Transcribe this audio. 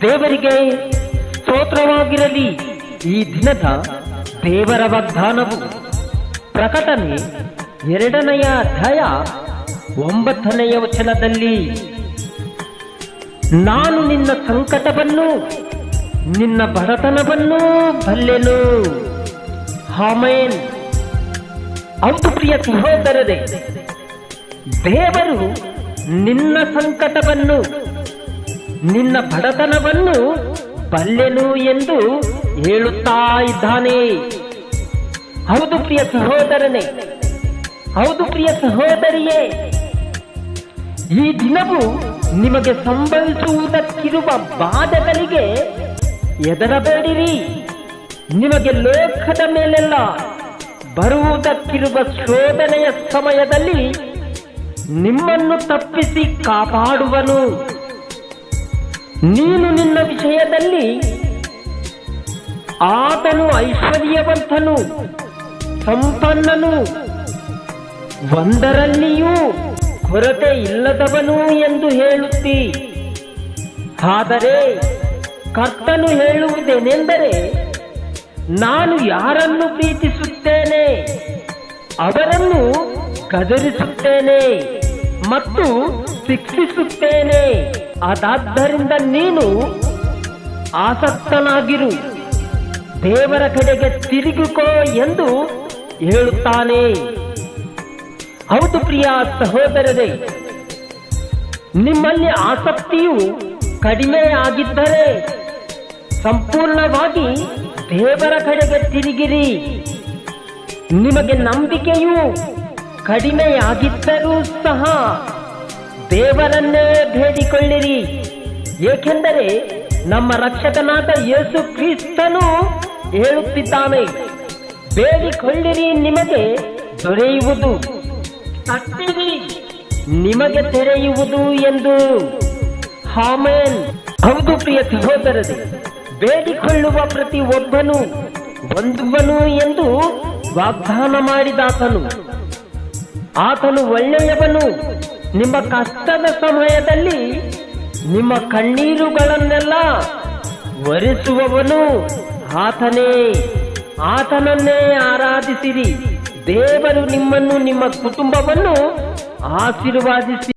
ದೇವರಿಗೆ ಸ್ತೋತ್ರವಾಗಿರಲಿ. ಈ ದಿನದ ದೇವರ ವಾಗ್ದಾನವು ಪ್ರಕಟಣೆ ಎರಡನೆಯ ಅಧ್ಯಾಯ ಒಂಬತ್ತನೆಯ ವಚನದಲ್ಲಿ. ನಾನು ನಿನ್ನ ಸಂಕಟವನ್ನು, ನಿನ್ನ ಬಡತನವನ್ನು ಬಲ್ಲೆನು. ಹಾಮೇನ್ ಹೌದು ಪ್ರಿಯ ಸಹೋದರರೇ, ದೇವರು ನಿನ್ನ ಸಂಕಟವನ್ನು, ನಿನ್ನ ಬಡತನವನ್ನು ಬಲ್ಲೆನು ಎಂದು ಹೇಳುತ್ತಾ ಇದ್ದಾನೆ. ಹೌದು ಪ್ರಿಯ ಸಹೋದರನೇ, ಹೌದು ಪ್ರಿಯ ಸಹೋದರಿಯೇ, ಈ ದಿನವು ನಿಮಗೆ ಸಂಭವಿಸುವುದಕ್ಕಿರುವ ಬಾಧೆಗಳಿಗೆ ಎದರಬೇಡಿರಿ? ನಿಮಗೆ ಲೋಕದ ಮೇಲೆಲ್ಲ ಬರುವುದಕ್ಕಿರುವ ಶೋಧನೆಯ ಸಮಯದಲ್ಲಿ ನಿಮ್ಮನ್ನು ತಪ್ಪಿಸಿ ಕಾಪಾಡುವನು. ನೀನು ನಿನ್ನ ವಿಷಯದಲ್ಲಿ ಆತನು ಐಶ್ವರ್ಯವಂತನು, ಸಂಪನ್ನನು. ಒಂದರಲ್ಲಿಯೂ ಕೊರತೆ ಇಲ್ಲದವನು ಎಂದು ಹೇಳುತ್ತಿ. ಆದರೆ ಕರ್ತನು ಹೇಳುವುದೇನೆಂದರೆ ನಾನು ಯಾರನ್ನು ಪ್ರೀತಿಸುತ್ತೇನೆ? ಅವರನ್ನು ಕದರಿಸುತ್ತೇನೆ ಮತ್ತು ಶಿಕ್ಷಿಸುತ್ತೇನೆ. ಅದಾದ್ದರಿಂದ ನೀನು ಆಸಕ್ತನಾಗಿರು. ದೇವರ ಕಡೆಗೆ ತಿರುಗಿಕೋ ಎಂದು ಹೇಳುತ್ತಾನೆ. ಹೌದು ಪ್ರಿಯ ಸಹೋದರರೇ, ನಿಮ್ಮಲ್ಲಿ ಆಸಕ್ತಿಯು ಕಡಿಮೆ ಆಗಿದ್ದರೆ ಸಂಪೂರ್ಣವಾಗಿ ದೇವರ ಕಡೆಗೆ ತಿರುಗಿರಿ. ನಿಮಗೆ ನಂಬಿಕೆಯು ಕಡಿಮೆಯಾಗಿದ್ದರೂ ಸಹ ದೇವರನ್ನೇ ಬೇಡಿಕೊಳ್ಳಿರಿ. ಏಕೆಂದರೆ ನಮ್ಮ ರಕ್ಷಕನಾದ ಯೇಸು ಕ್ರಿಸ್ತನು ಹೇಳುತ್ತಿದ್ದಾನೆ, ಬೇಡಿಕೊಳ್ಳಿರಿ, ನಿಮಗೆ ದೊರೆಯುವುದು. ತಟ್ಟಿರಿ, ನಿಮಗೆ ತೆರೆಯುವುದು ಎಂದು. ಹಾಮೇನ್ ಹೌದು ಪ್ರಿಯ ಸಹೋದರರೇ ಬೇಡಿಕೊಳ್ಳುವ ಪ್ರತಿ ಒಬ್ಬನು ಬಂಧುವನು ಎಂದು ವಾಗ್ದಾನ ಮಾಡಿದಾತನು. ಆತನು ಒಳ್ಳೆಯವನು. ನಿಮ್ಮ ಕಷ್ಟದ ಸಮಯದಲ್ಲಿ ನಿಮ್ಮ ಕಣ್ಣೀರುಗಳನ್ನೆಲ್ಲ ಒರೆಸುವವನು ಆತನೇ. ಆತನನ್ನೇ ಆರಾಧಿಸಿರಿ. ದೇವರು ನಿಮ್ಮನ್ನು ನಿಮ್ಮ ಕುಟುಂಬವನ್ನು ಆಶೀರ್ವಾದಿಸಿ